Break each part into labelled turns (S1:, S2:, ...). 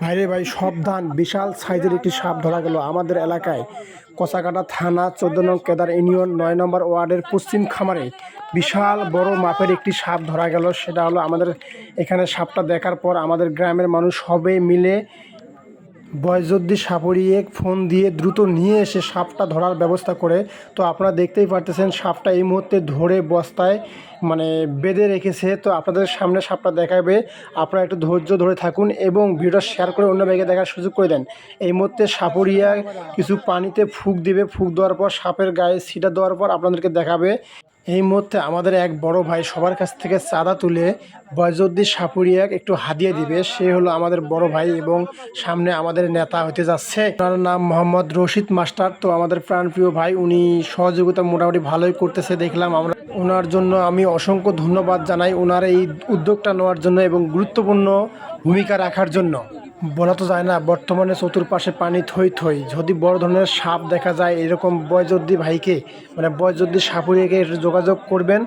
S1: ভাইরে ভাই, সাবধান। বিশাল সাইজের একটি সাপ ধরা গেল আমাদের এলাকায়। কচাকাটা থানা চোদ্দ নং কেদার ইউনিয়ন, নয় নম্বর ওয়ার্ডের পশ্চিম খামারে বিশাল বড় মাপের একটি সাপ ধরা গেল। সেটা হলো আমাদের এখানে সাপটা দেখার পর আমাদের গ্রামের মানুষ সবাই মিলে বয়জদ্দি সাপড়িয়ে ফোন দিয়ে দ্রুত নিয়ে এসে সাপটা ধরার ব্যবস্থা করে। তো আপনারা দেখতেই পারতেছেন সাপটা এই মুহূর্তে ধরে বস্তায় মানে বেঁধে রেখেছে। তো আপনাদের সামনে সাপটা দেখাবে। আপনারা একটু ধৈর্য ধরে থাকুন এবং ভিডিওটা শেয়ার করে অন্য ব্যাগে দেখার সুযোগ করে দেন। এই মুহূর্তে সাপড়িয়া কিছু পানিতে ফুক দিবে। ফুক দেওয়ার পর, সাপের গায়ে সিটা দেওয়ার পর আপনাদেরকে দেখাবে। এই মুহূর্তে আমাদের এক বড় ভাই সবার কাছ থেকে চাঁদা তুলে বয়জদ্দি সাপুরিয়াক একটু হাদিয়ে দিবে। সে হলো আমাদের বড় ভাই এবং সামনে আমাদের নেতা হতে যাচ্ছে। তার নাম মোহাম্মদ রশিদ মাস্টার। তো আমাদের প্রাণপ্রিয় ভাই, উনি সহযোগিতা মোটামুটি ভালোই করতেছে দেখলাম আমরা। ওনার জন্য আমি অসংখ্য ধন্যবাদ জানাই ওনার এই উদ্যোগটা নেওয়ার জন্য এবং গুরুত্বপূর্ণ ভূমিকা রাখার জন্য। বলা তো যায় না, বর্তমানে চতুর্পাশে পানি থই থই। যদি বড় ধরনের সাপ দেখা যায়, এরকম বয়জদ্দি ভাইকে মানে বয়জদ্দি সাপুরিয়াকে যোগাযোগ করবেন।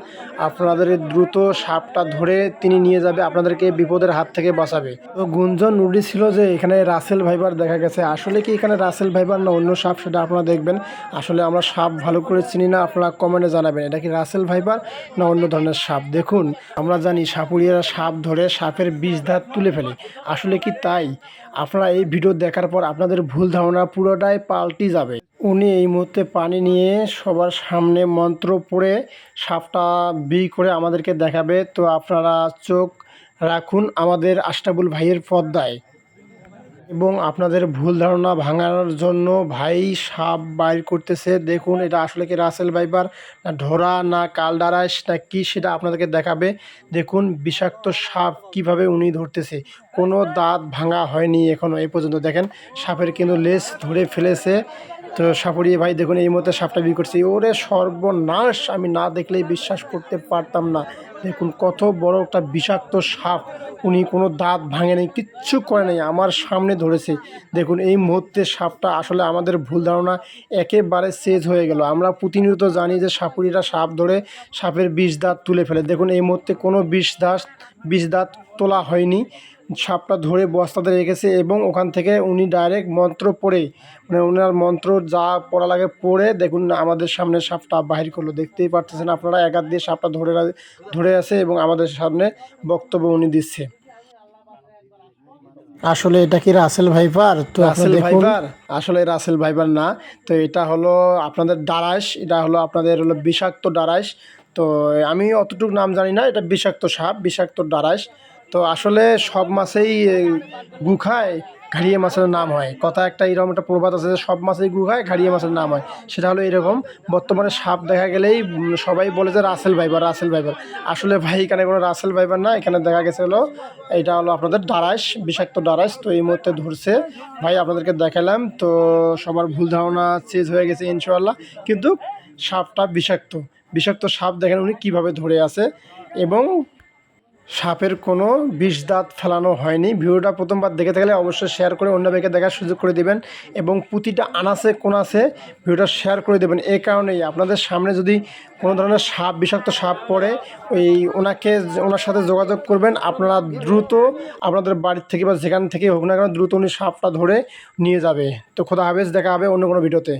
S1: আপনাদের দ্রুত সাপটা ধরে তিনি নিয়ে যাবে, আপনাদেরকে বিপদের হাত থেকে বাঁচাবে। তো গুঞ্জন নুডি ছিল যে, এখানে রাসেল ভাইবার দেখা গেছে। আসলে কি এখানে রাসেল ভাইবার না অন্য সাপ, সেটা আপনারা দেখবেন। আসলে আমরা সাপ ভালো করে চিনি না, আপনারা কমেন্টে জানাবেন। এটা কি রাসেল ভাইবার না অন্য ধরনের সাপ? দেখুন, আমরা জানি সাপুরিয়ারা সাপ ধরে সাপের বিষ ধাত তুলে ফেলে। আসলে কি তাই? আপনারা এই ভিডিও দেখার পর আপনাদের ভুল ধারণা পুরোটাই পাল্টি যাবে। উনি এই মুহূর্তে পানি নিয়ে সবার সামনে মন্ত্র পড়ে সাপটা বি করে আমাদেরকে দেখাবে। তো আপনারা চোখ রাখুন আমাদের আষ্টাবুল ভাইয়ের পদ্মায় এবং আপনাদের ভুল ধারণা ভাঙানোর জন্য ভাই সাপ বাইর করতেছে। দেখুন, এটা আসলে কি রাসেল ভাইবার না ঢোরা না কালডারাস, না কি সেটা আপনাদেরকে দেখাবে। দেখুন, বিষাক্ত সাপ কীভাবে উনি ধরতেছে। কোনো দাঁত ভাঙা হয়নি এখনও এই পর্যন্ত দেখেন। সাপের কিন্তু লেজ ধরে ফেলেছে। তো সাপড়িয়ে ভাই, দেখুন, এই মধ্যে সাপটা বিক্রি করছে। ওরে সর্বনাশ, আমি না দেখলেই বিশ্বাস করতে পারতাম না। দেখুন, কত বড় একটা বিষাক্ত সাপ। উনি কোনো দাঁত ভাঙেনি কিচ্ছু করে নাই, আমার সামনে ধরেছে। দেখুন, এই মুহূর্তে সাপটা আসলে আমাদের ভুল ধারণা একেবারে সেজ হয়ে গেল। আমরা প্রতিনিয়ত জানি যে সাপুরিরা সাপ ধরে সাপের বিষ দাঁত তুলে ফেলে। দেখুন, এই মুহূর্তে কোনো বিষ দাঁত বিষ দাঁত তোলা হয়নি। সাপটা ধরে বস্তাতে রেখেছে এবং ওখান থেকে উনি ডাইরেক্ট মন্ত্র পড়ে মানে ওনার মন্ত্র যা পড়া লাগে পড়ে, দেখুন, আমাদের সামনে সাপটা বাহির করল। দেখতেই পারতেছেন আপনারা এক হাত দিয়ে সাপটা ধরে রা- ধরে আছে এবং আমাদের সামনে বক্তব্য উনি দিচ্ছে। আসলে এটা কি রাসেল ভাইপার? তো রাসেল ভাইপার? আসলে রাসেল ভাইপার না। তো এটা হলো আপনাদের ডারাস এটা হলো আপনাদের হলো বিষাক্ত ডারাস তো আমি অতটুকু নাম জানি না এটা বিষাক্ত সাপ বিষাক্ত ডারাস তো আসলে সব মাছেই গু খায়, ঘাড়িয়ে মাছের নাম হয়। কথা একটা এরকম একটা প্রবাদ আছে যে সব মাছেই গু খায়, ঘাড়িয়ে মাছের নাম হয়। সেটা হলো এরকম। বর্তমানে সাপ দেখা গেলেই সবাই বলে যে রাসেল ভাইবার রাসেল ভাইবার। আসলে ভাই এখানে কোনো রাসেল ভাইবার না, এখানে দেখা গেছে হলো, এটা হলো আপনাদের ডারাস বিষাক্ত ডারাস তো এই মুহূর্তে ধরছে। ভাই আপনাদেরকে দেখালাম, তো সবার ভুল ধারণা চেঞ্জ হয়ে গেছে ইনশাল্লাহ কিন্তু সাপটা বিষাক্ত। বিষাক্ত সাপ দেখেন উনি কীভাবে ধরে আছে। এবং সাপের কোনো বিষ দাঁত ফেলানো হয়নি। ভিডিওটা প্রথমবার দেখে থাকলে অবশ্যই শেয়ার করে অন্য ব্যক্তিকে দেখার সুযোগ করে দেবেন এবং প্রতিটা আনাসে কোনাসে ভিডিওটা শেয়ার করে দেবেন। এই কারণেই আপনাদের সামনে যদি কোনো ধরনের সাপ, বিষাক্ত সাপ পড়ে, ওই ওনাকে ওনার সাথে যোগাযোগ করবেন। আপনারা দ্রুত আপনাদের বাড়ির থেকে বা যেখান থেকে হোক না কেন দ্রুত উনি সাপটা ধরে নিয়ে যাবে। তো খোদা হাফেজ, দেখা হবে অন্য কোনো ভিডিওতে।